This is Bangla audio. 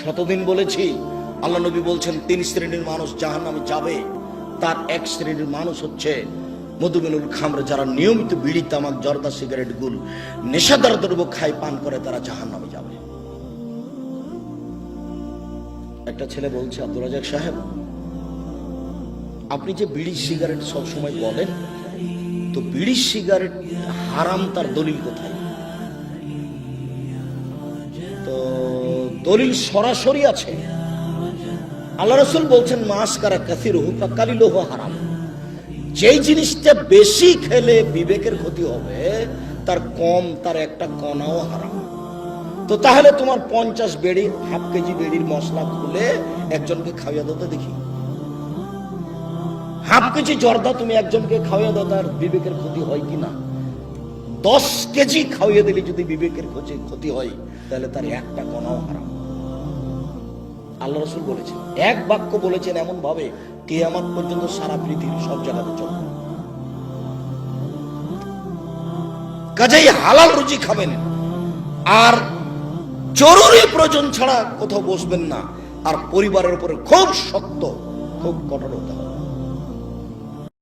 শতদিন বলেছি, আল্লাহ নবী বলছেন, তিন শ্রেণির মানুষ জাহান নামে যাবে। তার এক শ্রেণির মানুষ হচ্ছে মধুমেনুল খামরে, যারা নিয়মিত বিড়ি, তামাক, জর্দা, সিগারেট, গুল, নেশাদার দ্রব্য খায়, পান করে, তারা জাহান নামে যাবে। একটা ছেলে বলছে আব্দুল রাজাক সাহেব, আপনি যে বিড়ি, সিগারেট সব সময় বলেন, তো বিড়ি, সিগারেট হারাম তার দলিল কোথায়? তো দলিল সরাসরি আছে। আল্লাহ রসুল বলছেন মাস কারা কাসির কালিল হারাম। যেই জিনিসটা বেশি খেলে বিবেকের ক্ষতি হবে, তার কম, তার একটা কণাও হারাম। তো তাহলে তোমার পঞ্চাশ বেড়ি, হাফ কেজি বেড়ির মশলা খুলে একজনকে খাওয়াইয়া দিতে দেখি। হাফ কেজি জর্দা তুমি একজনকে খাওয়াইয়া দাও, তার বিবেকের ক্ষতি হয় কি না? দশ কেজি খাওয়িয়ে দিলে যদি বিবেকের ক্ষতি ক্ষতি হয়, তাহলে তার একটা কণাও হারাম। আল্লাহ রসুল বলেছেন, এক বাক্য বলেছেন এমন ভাবে কেয়ামাত পর্যন্ত সারা পৃথিবীর সব জায়গাতে চলবে। কাজেই হালাল রুজি খাবেন। আর জরুরি প্রয়োজন ছাড়া কোথাও বসবেন না। আর পরিবারের উপরে খুব শক্ত, খুব কঠোর হতে হবে।